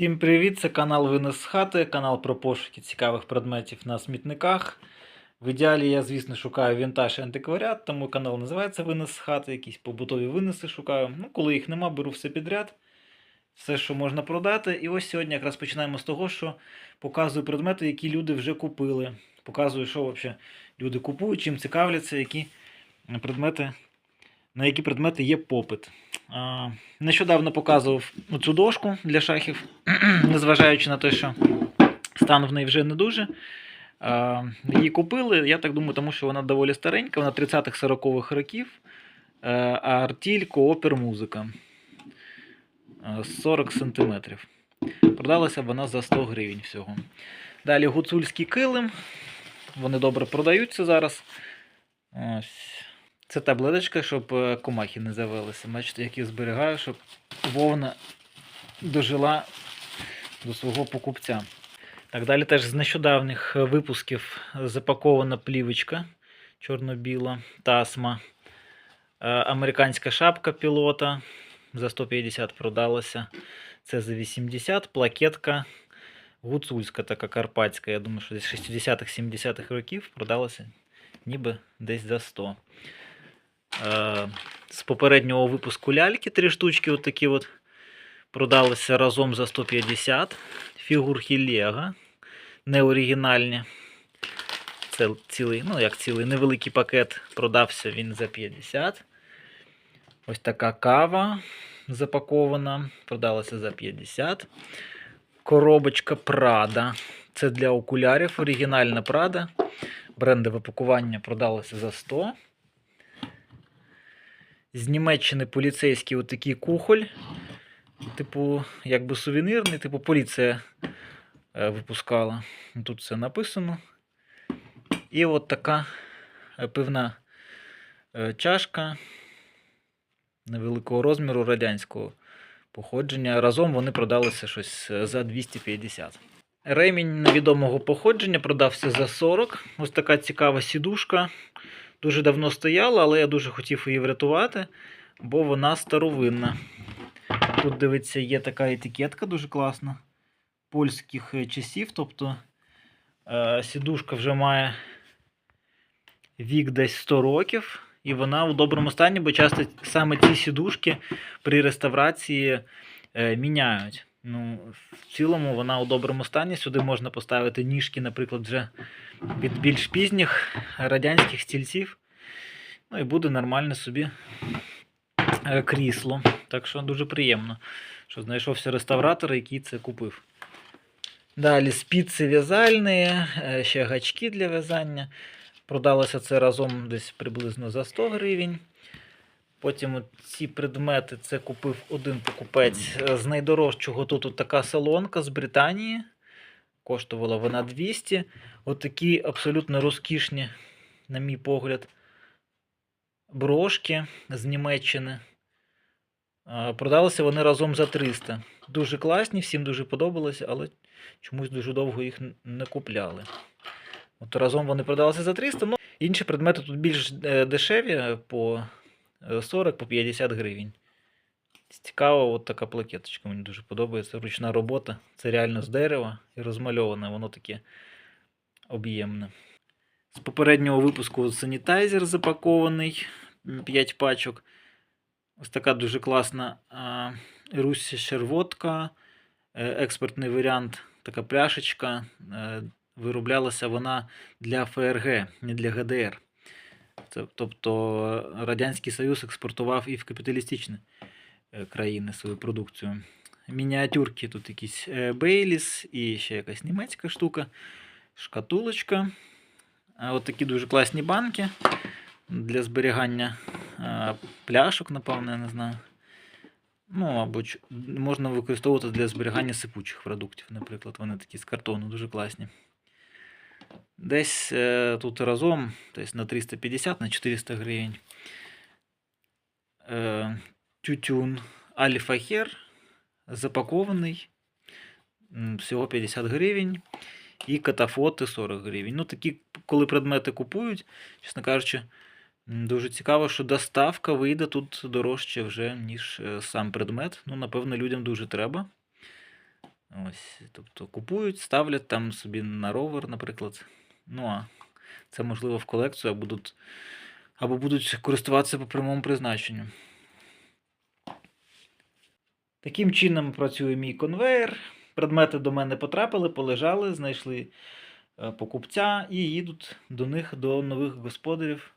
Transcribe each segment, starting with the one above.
Всім привіт! Це канал Винес з хати, канал про пошуки цікавих предметів на смітниках. В ідеалі я, звісно, шукаю вінтаж і антикваріат, тому канал називається Винес з хати, якісь побутові винеси шукаю. Ну, коли їх нема, беру все підряд, все, що можна продати. І ось сьогодні якраз починаємо з того, що показую предмети, які люди вже купили. Показую, що взагалі люди купують, чим цікавляться, які предмети, на які предмети є попит. Нещодавно показував цю дошку для шахів, незважаючи на те, що стан в неї вже не дуже. Її купили, я так думаю, тому що вона доволі старенька, вона 30-х 40-х років. Е, артіль коопер музика. Е, 40 см. Продалася вона за 100 гривень всього. Далі гуцульський килим. Вони добре продаються зараз. Ось. Це таблеточка, щоб е, комахи не завелися. Бачите, як я зберігаю, щоб вовна дожила до свого покупця. Так, далі теж з нещодавніх випусків запакована плівочка чорно-біла, тасма. Е, Американська шапка пілота за 150 продалася. Це за 80, плакетка гуцульська, така карпатська. Я думаю, що десь 60-х, 70-х років продалася ніби десь за 100. Е, З попереднього випуску ляльки три штучки отакі от продалися разом за 150. Фігурки Лего. Неоригінальні. Це цілий, ну як цілий невеликий пакет продався він за 50. Ось така кава запакована. Продалася за 50. Коробочка Prada. Це для окулярів. Оригінальна Prada. Брендове пакування продалося за 100. З Німеччини поліцейський отакий кухоль. Типу, якби сувенірний, типу поліція е, випускала. Тут все написано. І от така е, пивна е, чашка невеликого розміру радянського походження. Разом вони продалися щось за 250. Ремінь невідомого походження продався за 40. Ось така цікава сідушка. Дуже давно стояла, але я дуже хотів її врятувати, бо вона старовинна. Тут, дивиться, є така етикетка дуже класна. Польських е, часів. Тобто е, сідушка вже має вік десь 100 років, і вона у доброму стані, бо часто саме ці сідушки при реставрації е, міняють. Ну, в цілому вона у доброму стані. Сюди можна поставити ніжки, наприклад, вже від більш пізніх радянських стільців. Ну і буде нормальне собі е, крісло. Так що дуже приємно, що знайшовся реставратор, який це купив. Далі спіци в'язальні, е, ще гачки для в'язання. Продалося це разом десь приблизно за 100 гривень. Потім ці предмети це купив один покупець Е, з найдорожчого. Тут така салонка з Британії. Коштувала вона 200. Отакі абсолютно розкішні, на мій погляд, брошки з Німеччини. Продалися вони разом за 300. Дуже класні, всім дуже подобалося, але чомусь дуже довго їх не купляли. От разом вони продалися за 300. Ну, інші предмети тут більш е, дешеві е, по е, 40 по 50 гривень. Цікава от така плакеточка, мені дуже подобається. Ручна робота. Це реально з дерева і розмальоване, воно таке об'ємне. З попереднього випуску санітайзер запакований 5 пачок. Ось така дуже класна а, Руссі червотка, е, експертний варіант, така пляшечка. Е, Вироблялася вона для ФРГ, не для ГДР. Це, тобто Радянський Союз експортував і в капіталістичні е, країни свою продукцію. Мініатюрки тут якісь е, Бейліс і ще якась німецька штука, шкатулочка. От такі дуже класні банки для зберігання е, пляшок, напевно, я не знаю. Ну, або можна використовувати для зберігання сипучих продуктів, наприклад. Вони такі з картону, дуже класні. Десь е, тут разом, десь на 350 на 400 гривень. Тютюн Альфа Хер запакований. Всього 50 гривень. І катафоти 40 гривень. Ну, такі, коли предмети купують, чесно кажучи, дуже цікаво, що доставка вийде тут дорожче вже, ніж е, сам предмет. Ну, напевно, людям дуже треба. Ось, тобто купують, ставлять там собі на ровер, наприклад. Ну а це можливо в колекцію, або будуть, або будуть користуватися по прямому призначенню. Таким чином працює мій конвейер. Предмети до мене потрапили, полежали, знайшли е, покупця і їдуть до них, до нових господарів.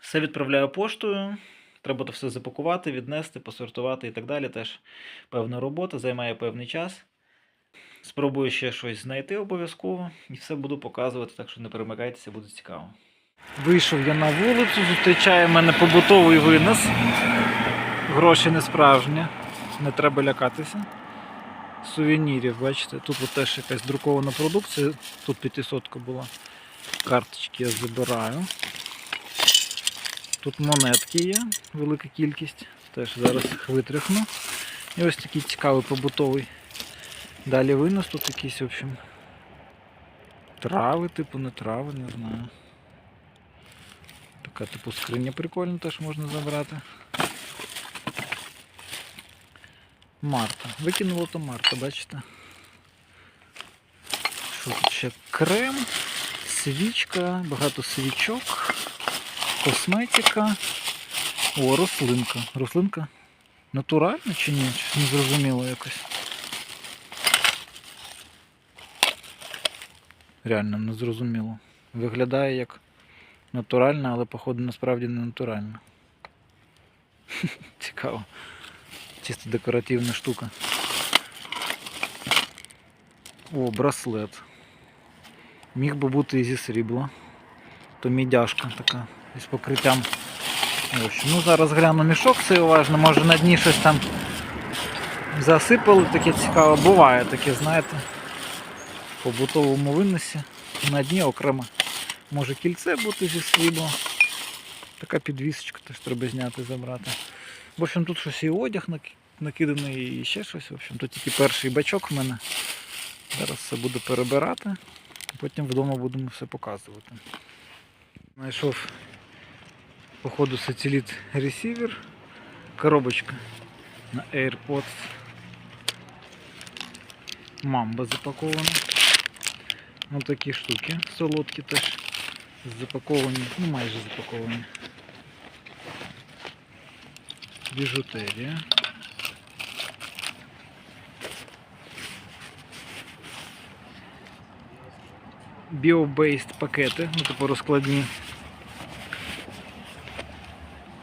Все відправляю поштою. Треба то все запакувати, віднести, посортувати і так далі. Теж певна робота, займає певний час. Спробую ще щось знайти обов'язково і все буду показувати, так що не перемикайтеся, буде цікаво. Вийшов я на вулицю, зустрічає мене побутовий винос. Гроші не справжні, не треба лякатися. Сувенірів, бачите, тут теж якась друкована продукція, тут 500 була. Карточки я забираю. Тут монетки є, велика кількість. Теж зараз їх витряхну. І ось такий цікавий побутовий. Далі винос тут якісь, в общем. Трави, типу, не трави, не знаю. Така типу скриня прикольна теж можна забрати. Марта. Викинула то Марта, бачите? Що тут ще? Крем, свічка, багато свічок, косметика. О, рослинка. Рослинка натуральна чи ні? Не зрозуміло якось. Реально не зрозуміло. Виглядає як натуральна, але походу насправді не натуральна. Цікаво. Чисто декоративна штука. О, браслет. Міг би бути і зі срібла. То мідяшка така із покриттям. Ось. Ну, зараз гляну мішок це уважно, може на дні щось там засипали, таке цікаво. Буває таке, знаєте, в побутовому виносі. На дні окремо може кільце бути зі срібла. Така підвісочка теж треба зняти забрати. В общем, тут щось і одяг накиданий, і ще щось. В общем, тут тільки перший бачок в мене. Зараз все буду перебирати, потім вдома будемо все показувати. Знайшов походу сателіт ресівер, коробочка на AirPods. Мамба запакована. Ось такі штуки солодкі теж запаковані, ну майже запаковані. Біжутерія. Біобейст пакети, ну типу розкладні.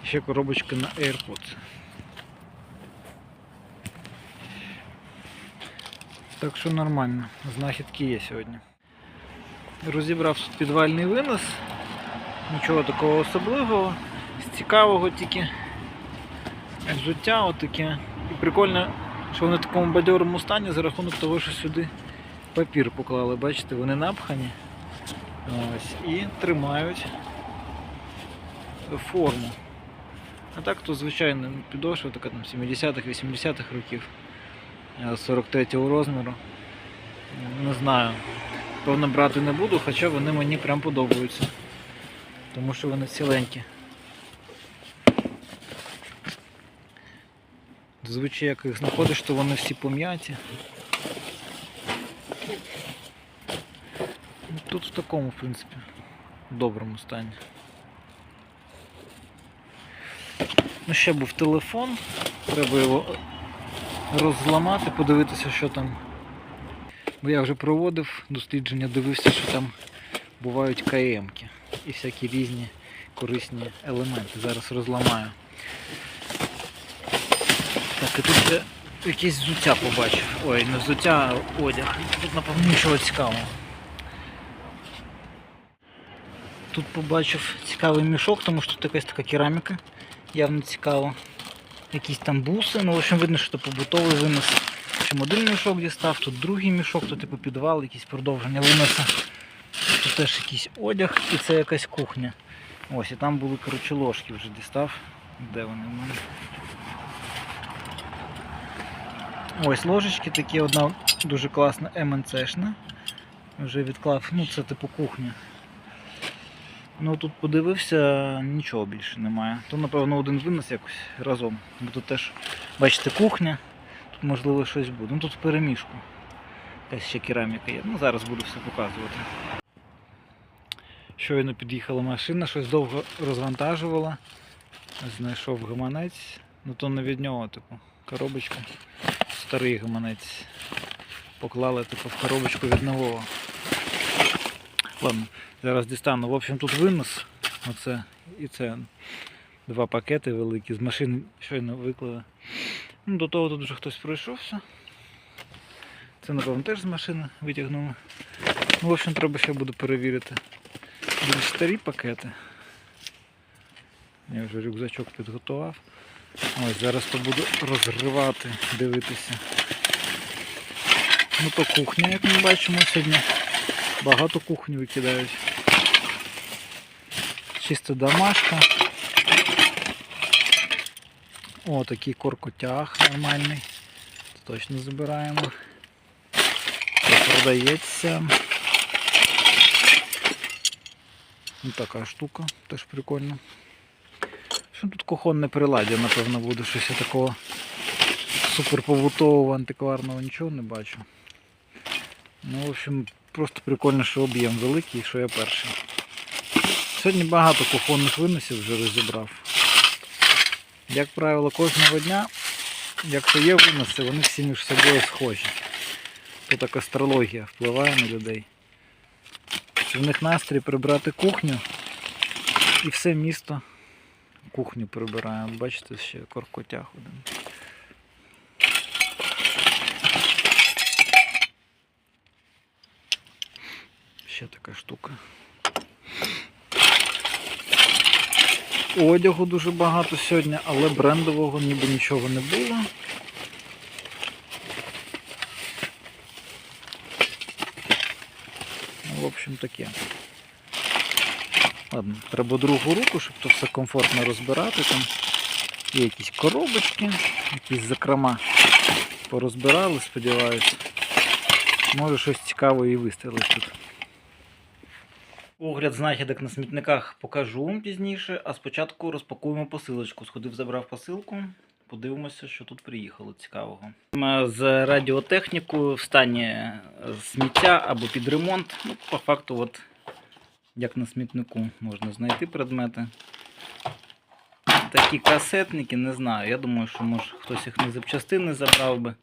Ще коробочка на AirPods. Так що нормально, знахідки є сьогодні. Розібрав тут підвальний винос. Нічого такого особливого. З цікавого тільки взуття отаке. І прикольно, що вони в такому бадьорому стані за рахунок того, що сюди папір поклали. Бачите, вони напхані. Ось, і тримають форму. А так то звичайно підошва, така там 70-х, 80-х років. е, 43-го розміру. Не знаю. Певно брати не буду, хоча вони мені прям подобаються. Тому що вони ціленькі. Зазвичай як їх знаходиш, то вони всі пом'яті. Тут в такому, в принципі, доброму стані. Ну, ще був телефон, треба його розламати, подивитися, що там. Бо я вже проводив дослідження, дивився, що там бувають КМки і всякі різні корисні елементи. Зараз розламаю. Так, і тут ще якесь взуття побачив. Ой, не взуття, а одяг. Тут, напевно, нічого цікавого. Тут побачив цікавий мішок, тому що тут якась така кераміка. Явно цікаво. Якісь там буси, ну в общем видно, що це побутовий винос. Общем, один мішок дістав, тут другий мішок, тут типу підвал, якісь продовження виноса. Тут теж якийсь одяг і це якась кухня. Ось, і там були коротше ложки вже дістав. Де вони в мене? Ось ложечки такі, одна дуже класна МНЦшна. Вже відклав, ну це типу кухня. Ну тут подивився, нічого більше немає. То напевно один винос якось разом. Бо тут теж, бачите, кухня. Тут можливо щось буде. Ну тут в переміжку. Якась ще кераміка є. Ну зараз буду все показувати. Щойно під'їхала машина, щось довго розвантажувала. Знайшов гаманець. Ну то не від нього, типу, коробочка. Старий гаманець. Поклали типу, в коробочку від нового. Ладно, зараз дістану. В общем, тут винос. Оце і це два пакети великі. З машин щойно виклали. Ну, до того тут вже хтось пройшовся. Це, напевно, теж з машини витягнули. Ну, в общем, треба ще буде перевірити. Більш старі пакети. Я вже рюкзачок підготував. Ось зараз то буду розривати, дивитися. Ну то кухня, як ми бачимо, сьогодні багато кухні викидають. Чисто домашка. О, такий коркотяг нормальний. Точно забираємо. Це продається. Ну, така штука, теж прикольно. Що тут кухонне приладдя, напевно, буде щось такого супер побутового антикварного нічого не бачу. Ну, в общем, просто прикольно, що об'єм великий, що я перший. Сьогодні багато кухонних виносів вже розібрав. Як правило, кожного дня, якщо є виноси, вони всі між собою схожі. Тут так астрологія впливає на людей. Що в них настрій прибрати кухню і все місто кухню прибирає. Бачите, ще коркотяг один. Ще така штука. Одягу дуже багато сьогодні, але брендового ніби нічого не було. Ну, в общем, таке. Ладно, треба другу руку, щоб то все комфортно розбирати. Там є якісь коробочки, якісь закрома порозбирали, сподіваюся. Може щось цікаве і вистрілить тут. Огляд знахідок на смітниках покажу пізніше, а спочатку розпакуємо посилочку. Сходив, забрав посилку. Подивимося, що тут приїхало цікавого. З радіотехнікою в стані сміття або під ремонт. Ну, по факту, от як на смітнику можна знайти предмети. Такі касетники, не знаю. Я думаю, що може хтось їх на запчастини забрав би.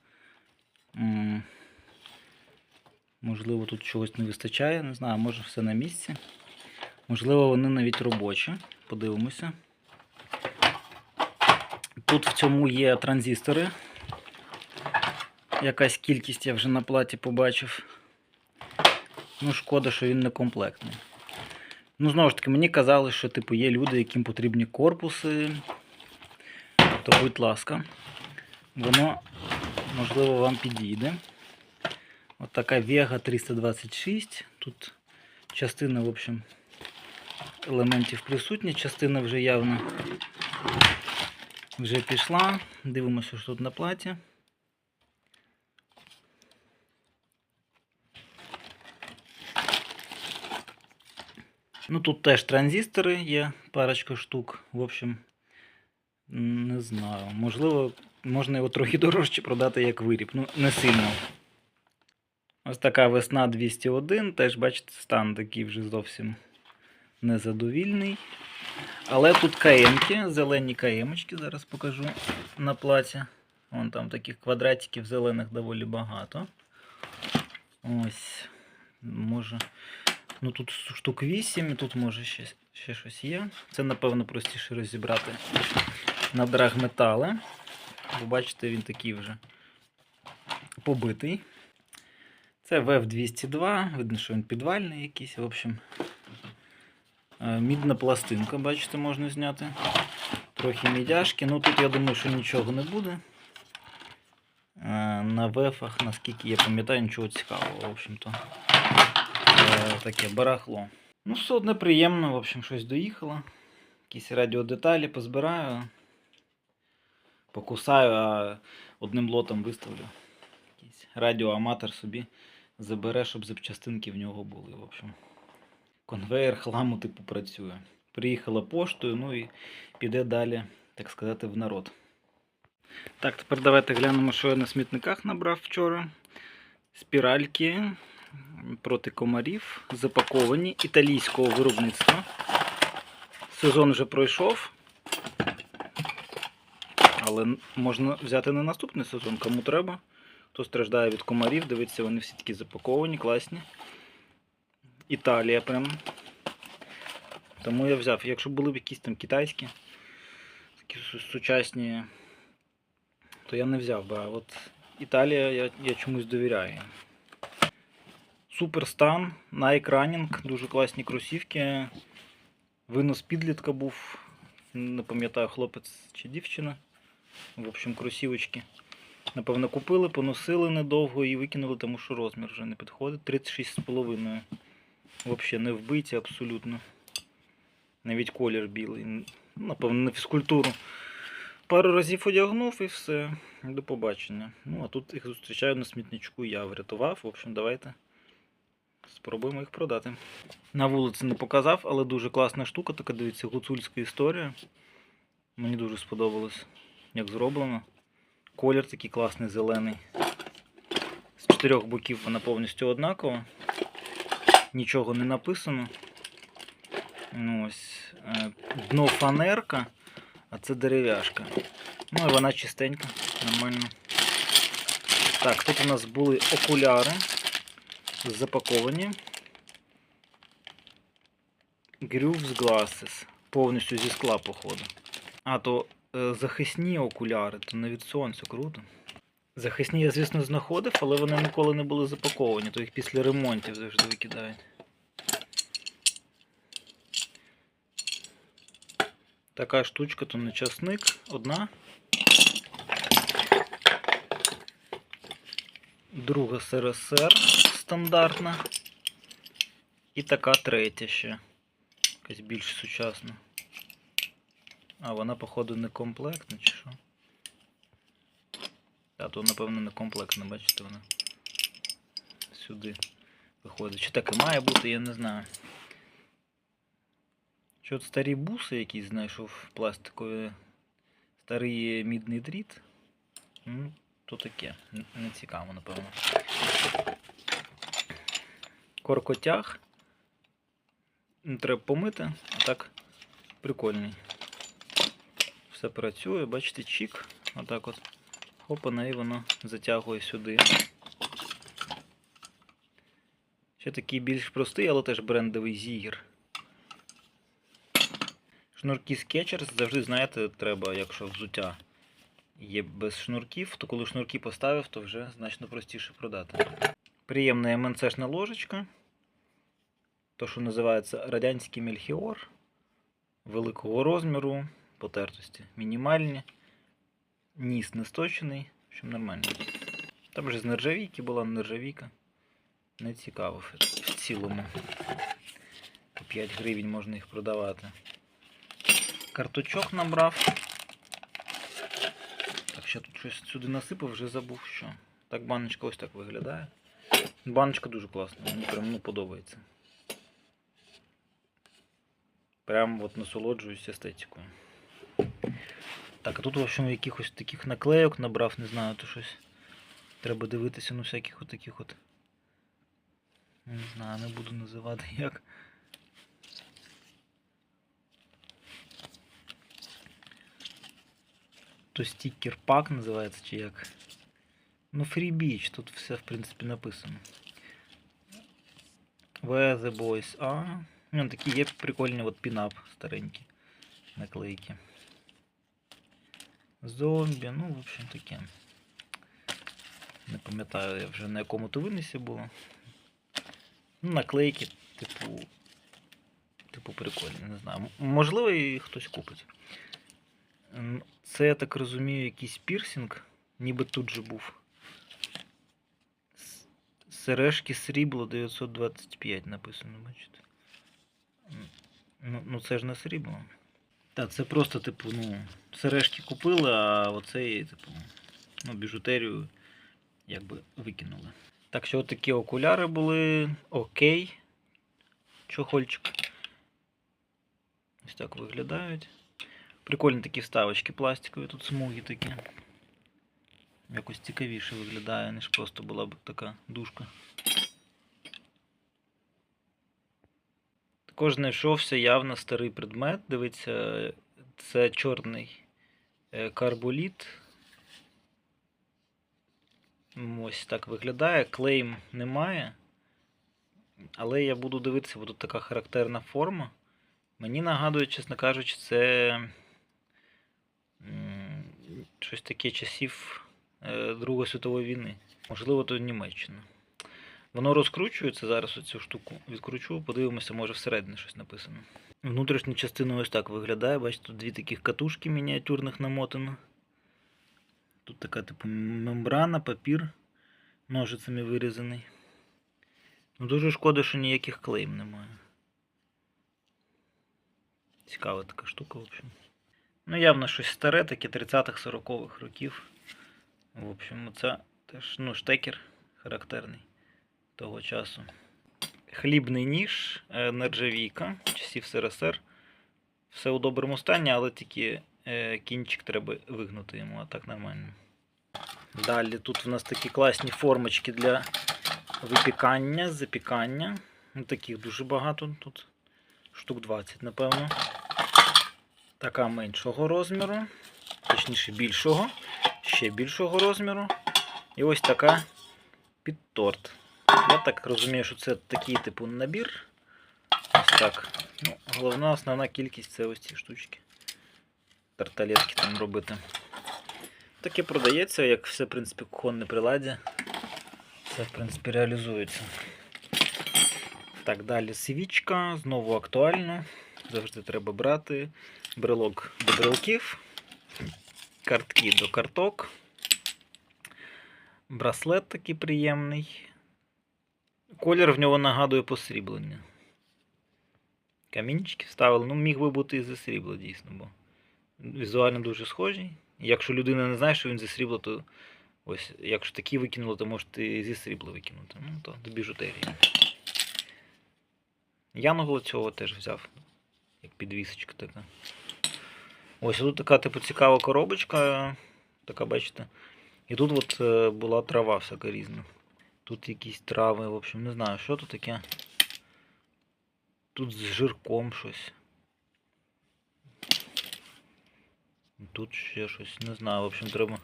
Можливо, тут чогось не вистачає, не знаю, може все на місці. Можливо, вони навіть робочі. Подивимося. Тут в цьому є транзистори. Якась кількість я вже на платі побачив. Ну, шкода, що він не комплектний. Ну, знову ж таки, мені казали, що типу, є люди, яким потрібні корпуси. То, будь ласка, воно, можливо, вам підійде. От така Vega 326. Тут частина, в общем, елементів присутня, частина вже явно вже пішла. Дивимося, що тут на платі. Ну тут теж транзистори є, парочка штук. В общем, не знаю. Можливо, можна його трохи дорожче продати як виріб. Ну, не сильно. Ось така весна 201. Теж, бачите, стан такий вже зовсім незадовільний. Але тут каємки, зелені каємочки, зараз покажу на платі. Вон там таких квадратиків зелених доволі багато. Ось. Може. Ну тут штук 8, тут може ще, ще щось є. Це, напевно, простіше розібрати на драгметали. Бо бачите, він такий вже побитий. Це VF202, видно, що він підвальний якийсь. В общем, Е, мідна пластинка, бачите, можна зняти. Трохи мідяшки. Ну тут я думаю, що нічого не буде. Е, На вефах, наскільки я пам'ятаю, нічого цікавого, в общем-то. Е, Таке барахло. Ну, все одне приємно, в общем, щось доїхало. Якісь радіодеталі позбираю. Покусаю, а одним лотом виставлю. Якийсь радіоаматор собі забере, щоб запчастинки в нього були. В общем. Конвейер хламу типу працює. Приїхала поштою, ну і піде далі, так сказати, в народ. Так, тепер давайте глянемо, що я на смітниках набрав вчора. Спіральки проти комарів, запаковані італійського виробництва. Сезон вже пройшов. Але можна взяти на наступний сезон, кому треба. Хто страждає від комарів, дивіться, вони всі такі запаковані, класні. Італія прям. Тому я взяв. Якщо були б якісь там китайські, такі сучасні, то я не взяв би. А от Італія я, я чомусь довіряю. Супер стан, Nike Running, дуже класні кросівки. Винос підлітка був, не пам'ятаю, хлопець чи дівчина. В общем, кросівочки. Напевно, купили, поносили недовго і викинули, тому що розмір вже не підходить. 36,5. Взагалі не вбиті абсолютно. Навіть колір білий. Напевно, на фізкультуру. Пару разів одягнув і все. До побачення. Ну, а тут їх зустрічаю на смітничку, я врятував. В общем, давайте спробуємо їх продати. На вулиці не показав, але дуже класна штука, така дивіться, гуцульська історія. Мені дуже сподобалось, як зроблено. Колір такий класний зелений. З чотирьох боків вона повністю однакова. Нічого не написано. Ну, ось. е, Дно фанерка, а це дерев'яшка. Ну і вона чистенька, нормально. Так, тут у нас були окуляри запаковані. Grooves Glasses. Повністю зі скла, походу. А, то захисні окуляри, то не від сонця, круто. Захисні я, звісно, знаходив, але вони ніколи не були запаковані, то їх після ремонтів завжди викидають. Така штучка, то не часник, одна. Друга СРСР стандартна. І така третя ще. Якась більш сучасна. А, вона, походу, не комплектна чи що? А то, напевно, не комплектна, бачите, вона сюди виходить. Чи так і має бути, я не знаю. Що от старі буси якісь знайшов пластикові. Старий мідний дріт. Ну, то таке. Не цікаво, напевно. Коркотяг. Треба помити, а так прикольний. Все працює, бачите, чік. Отак от. Хопана і воно затягує сюди. Ще такий більш простий, але теж брендовий зігір. Шнурки Skechers завжди, знаєте, треба, якщо взуття є без шнурків, то коли шнурки поставив, то вже значно простіше продати. Приємна МНЦшна ложечка. То, що називається радянський мельхіор. Великого розміру, потертості мінімальні. Ніс не сточений, що нормально. Там вже з нержавійки була нержавійка. Не цікаво в в цілому. По 5 гривень можна їх продавати. Карточок набрав. Так, ще тут щось сюди насипав, вже забув що. Так баночка ось так виглядає. Баночка дуже класна, мені прям ну, подобається. Прям от насолоджуюсь естетикою. Так, а тут, в общем, якихось таких наклейок набрав, не знаю, то щось. Треба дивитися, ну всяких от таких от. Не знаю, не буду називати як. То стікер пак називається чи як. Ну, Free Beach, тут все, в принципі, написано. Where the boys are. Ну, такі є прикольні от пінап старенькі наклейки. Зомбі, ну, в общем таке. Не пам'ятаю, я вже на якому то винесі було. Ну, наклейки, типу. Типу прикольні, не знаю. Можливо, і хтось купить. Це, я так розумію, якийсь пірсинг, ніби тут же був. Сережки срібло 925 написано, бачите. Ну, ну це ж не срібло. Та це просто, типу, ну, сережки купили, а оцей, типу, ну, біжутерію якби викинули. Так що такі окуляри були. Окей. Чохольчик. Ось так виглядають. Прикольні такі вставочки пластикові, тут смуги такі. Якось цікавіше виглядає, ніж просто була б така дужка. Також знайшовся явно старий предмет. Дивіться, це чорний е, карболіт. Ось так виглядає. Клейм немає. Але я буду дивитися, бо така характерна форма. Мені нагадує, чесно кажучи, це щось таке часів е, Другої світової війни. Можливо, то Німеччина. Воно розкручується зараз оцю штуку. Відкручу, подивимося, може всередині щось написано. Внутрішня частина ось так виглядає. Бачите, тут дві таких катушки мініатюрних намотано. Тут така типу мембрана, папір ножицями вирізаний. Ну, дуже шкода, що ніяких клейм немає. Цікава така штука, в общем. Ну, явно щось старе, таке 30-х, 40-х років. В общем, це теж ну, штекер характерний того часу. Хлібний ніж, е, нержавійка, часів СРСР. Все у доброму стані, але тільки е, кінчик треба вигнути йому, а так нормально. Далі тут у нас такі класні формочки для випікання, запікання. Ну, таких дуже багато тут. Штук 20, напевно. Така меншого розміру, точніше більшого, ще більшого розміру. І ось така під торт. Я так розумію, що це такий типу набір. Ось так. Ну, головна основна кількість це ось ці штучки. Тарталетки там робити. Таке продається, як все, в принципі, кухонне приладдя. Це, в принципі, реалізується. Так, далі свічка, знову актуально. Завжди треба брати. Брелок до брелків, картки до карток. Браслет такий приємний. Колір в нього нагадує посріблення. Камінчики вставили. Ну, міг би бути і зі срібла, дійсно, бо візуально дуже схожий. Якщо людина не знає, що він зі срібла, то ось, якщо такі викинули, то можете і зі срібла викинути. Ну, то до біжутерії. Янгол цього теж взяв. Як підвісочка така. Ось тут така типу цікава коробочка. Така, бачите. І тут от е, була трава всяка різна. Тут якісь трави, в общем, не знаю, що тут таке. Тут з жирком щось. Тут ще щось, не знаю, в общем, треба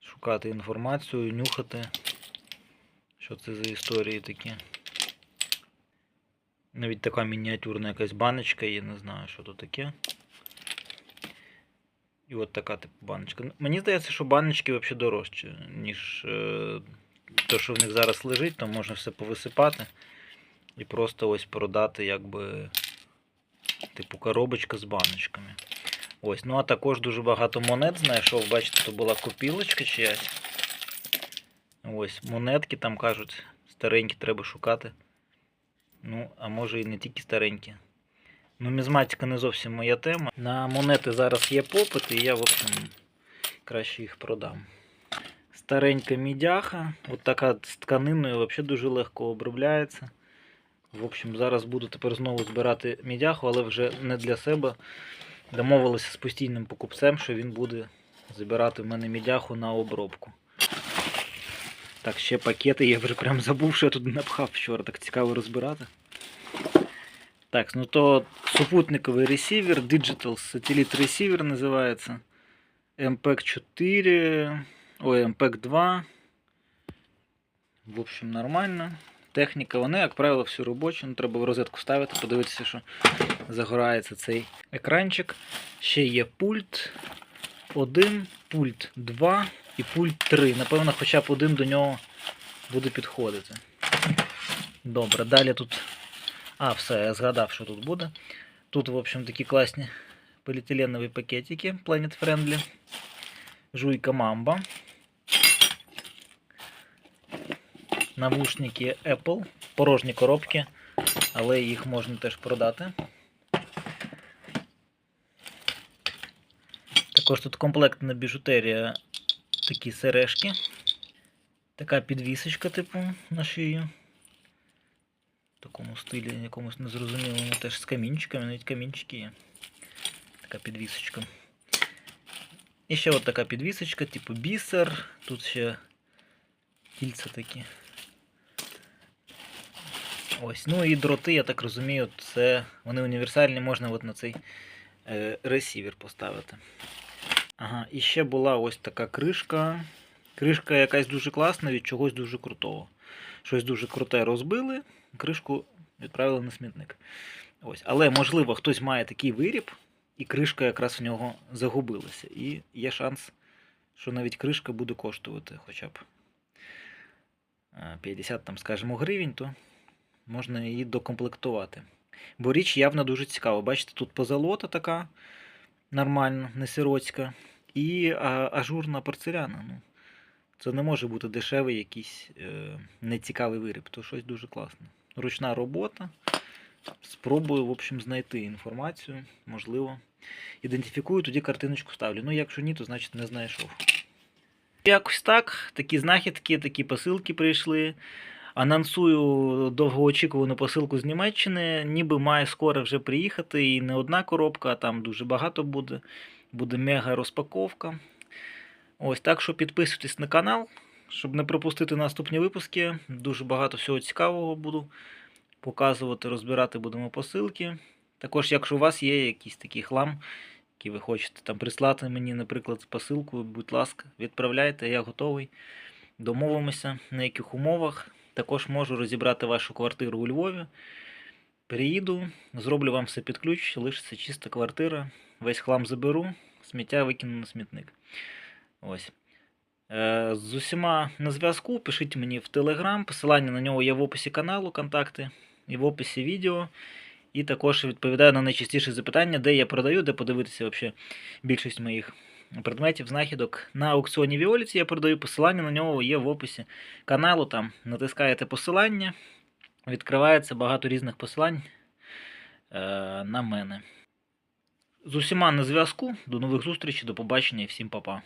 шукати інформацію, нюхати. Що це за історії такі. Навіть така мініатюрна якась баночка є, не знаю, що тут таке. І от така типу баночка. Мені здається, що баночки взагалі дорожчі, ніж е, те, що в них зараз лежить, то можна все повисипати і просто ось продати, якби, типу, коробочка з баночками. Ось, ну а також дуже багато монет знайшов. Бачите, то була копілочка чиясь. Ось, монетки там кажуть, старенькі треба шукати. Ну, а може і не тільки старенькі. Нумізматика не зовсім моя тема. На монети зараз є попит, і я, в общем, краще їх продам. Старенька мідяха, от така з тканиною, взагалі дуже легко обробляється. В общем, зараз буду тепер знову збирати мідяху, але вже не для себе. Домовилися з постійним покупцем, що він буде забирати в мене мідяху на обробку. Так, ще пакети, я вже прям забув, що я тут напхав вчора, так цікаво розбирати. Так, ну то супутниковий ресівер, Digital Satellite Receiver називається. MPEG 4, ой, MPEG 2. В общем, нормально. Техніка, вони, як правило, всі робочі. Ну, треба в розетку ставити, подивитися, що загорається цей екранчик. Ще є пульт 1, пульт 2 і пульт 3. Напевно, хоча б один до нього буде підходити. Добре, далі тут. А, все, я згадав, що тут буде. Тут, в общем, такі класні поліетиленові пакетики Planet Friendly. Жуйка Mamba. Навушники Apple. Порожні коробки, але їх можна теж продати. Також тут комплектна біжутерія, такі сережки. Така підвісочка, типу, на шию. В такому стилі якомусь незрозумілому теж з камінчиками, навіть камінчики є. Така підвісочка. І ще от така підвісочка, типу бісер. Тут ще кільця такі. Ось. Ну і дроти, я так розумію, це вони універсальні, можна от на цей е, ресівер поставити. Ага, і ще була ось така кришка. Кришка якась дуже класна від чогось дуже крутого. Щось дуже круте розбили, кришку відправили на смітник. Ось. Але, можливо, хтось має такий виріб, і кришка якраз в нього загубилася. І є шанс, що навіть кришка буде коштувати хоча б е, 50, там, скажімо, гривень, то можна її докомплектувати. Бо річ явно дуже цікава. Бачите, тут позолота така нормальна, не сиротська, і ажурна порцеляна. Ну, це не може бути дешевий якийсь е, нецікавий виріб, то щось дуже класне. Ручна робота. Спробую, в общем, знайти інформацію, можливо. Ідентифікую, тоді картиночку ставлю. Ну, якщо ні, то значить не знайшов. Якось так. Такі знахідки, такі посилки прийшли. Анонсую довгоочікувану посилку з Німеччини. Ніби має скоро вже приїхати. І не одна коробка, а там дуже багато буде. Буде мега розпаковка. Ось так що підписуйтесь на канал, щоб не пропустити наступні випуски. Дуже багато всього цікавого буду показувати, розбирати будемо посилки. Також, якщо у вас є якийсь такий хлам, який ви хочете там прислати мені, наприклад, з посилкою, будь ласка, відправляйте, я готовий. Домовимося, на яких умовах. Також можу розібрати вашу квартиру у Львові. Приїду, зроблю вам все під ключ, лишиться чиста квартира. Весь хлам заберу, сміття викину на смітник. Ось. Е, З усіма на зв'язку. Пишіть мені в Телеграм. Посилання на нього є в описі каналу, контакти і в описі відео. І також відповідаю на найчастіші запитання, де я продаю, де подивитися взагалі більшість моїх предметів, знахідок. На аукціоні Віоліці я продаю. Посилання на нього є в описі каналу. Там натискаєте посилання, відкривається багато різних посилань е, на мене. З усіма на зв'язку. До нових зустрічей, до побачення і всім па-па.